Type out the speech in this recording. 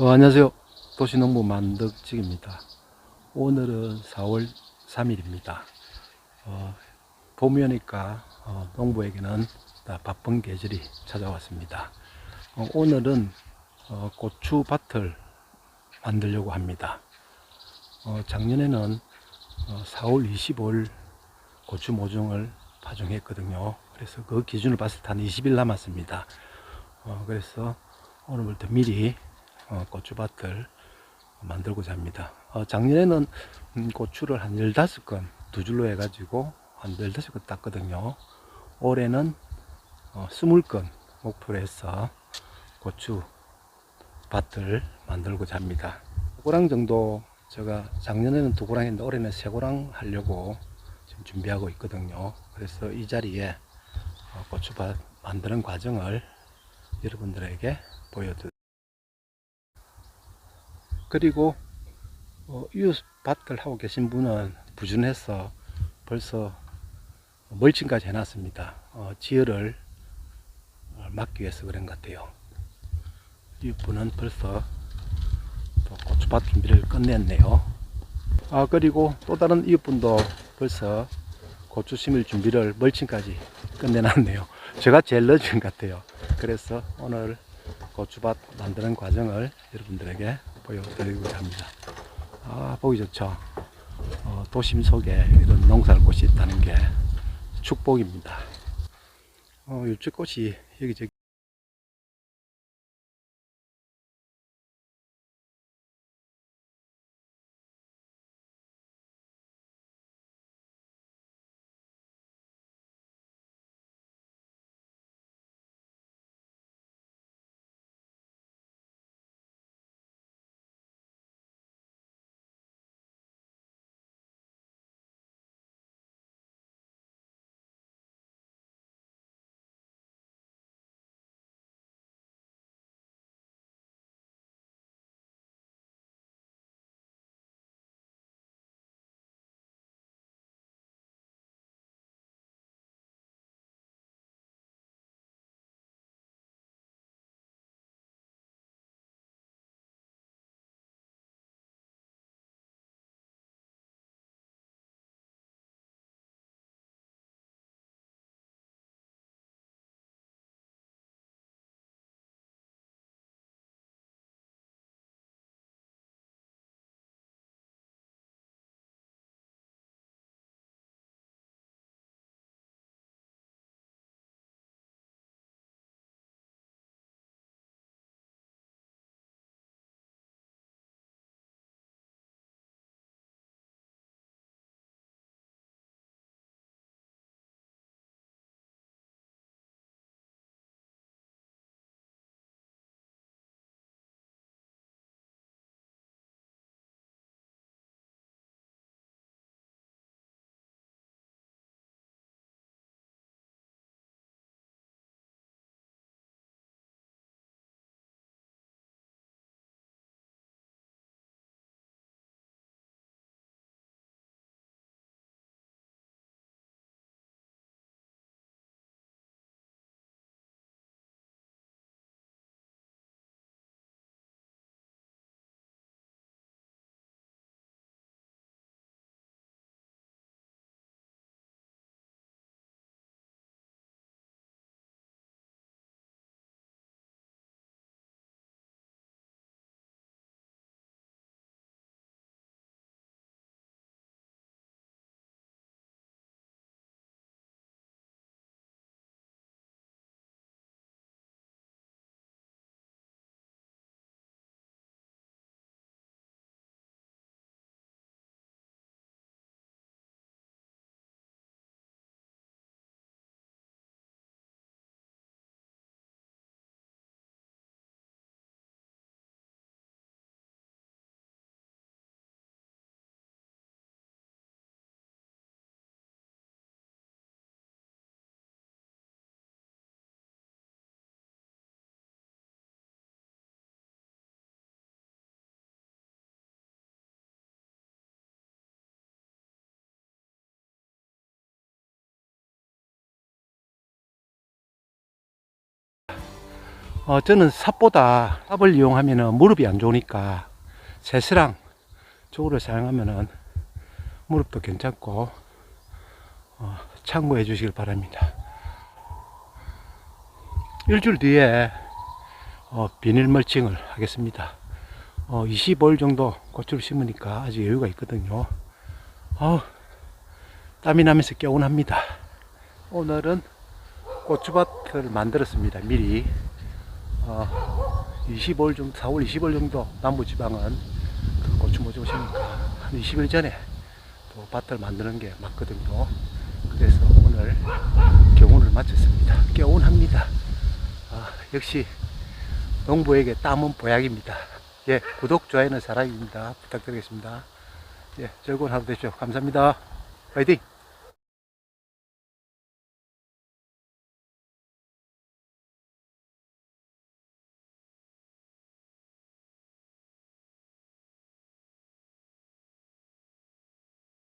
어, 안녕하세요. 도시농부 만덕직입니다. 오늘은 4월 3일입니다. 어, 봄이 오니까 어, 농부에게는 다 바쁜 계절이 찾아왔습니다. 어, 오늘은 어, 고추밭을 만들려고 합니다. 어, 작년에는 어, 4월 25일 고추 모종을 파종했거든요. 그래서 그 기준을 봤을 때 한 20일 남았습니다. 어, 그래서 오늘부터 미리 어, 고추밭을 만들고자 합니다. 어, 작년에는 음, 고추를 한 15건 두 줄로 해가지고 한 15건 땄거든요. 올해는 어, 20건 목표로 해서 고추 밭을 만들고자 합니다. 두 고랑 정도 제가 작년에는 두 고랑 했는데 올해는 세 고랑 하려고 지금 준비하고 있거든요. 그래서 이 자리에 어, 고추밭 만드는 과정을 여러분들에게 보여드립니다. 그리고 어, 이웃 밭을 하고 계신 분은 부준해서 벌써 멀칭까지 해놨습니다. 어, 지혈을 어, 막기 위해서 그런 것 같아요. 이웃분은 벌써 또 고추밭 준비를 끝냈네요. 아 그리고 또 다른 이웃분도 벌써 고추 심을 준비를 멀칭까지 끝내놨네요. 제가 제일 늦은 것 같아요. 그래서 오늘 고추밭 만드는 과정을 여러분들에게 보여드리고자 합니다. 아, 보기 좋죠? 어, 도심 속에 이런 농사꽃이 있다는 게 축복입니다. 어, 유채꽃이 여기저기 어, 저는 삽보다 삽을 이용하면 무릎이 안 좋으니까 새스랑 쪽으로 사용하면 무릎도 괜찮고 어, 참고해 주시길 바랍니다. 일주일 뒤에 어, 비닐 멀칭을 하겠습니다. 어, 25일 정도 고추를 심으니까 아직 여유가 있거든요. 어, 땀이 나면서 개운합니다. 오늘은 고추밭을 만들었습니다. 미리. 어, 25일 정도, 4월 25일 정도 남부지방은 그 고추 모종 심으니까 한 20일 전에 또 밭을 만드는 게 맞거든요. 그래서 오늘 경운을 마쳤습니다. 개운합니다. 아, 역시 농부에게 땀은 보약입니다. 예, 구독, 좋아요는 사랑입니다. 부탁드리겠습니다. 예, 즐거운 하루 되십시오. 감사합니다. 화이팅!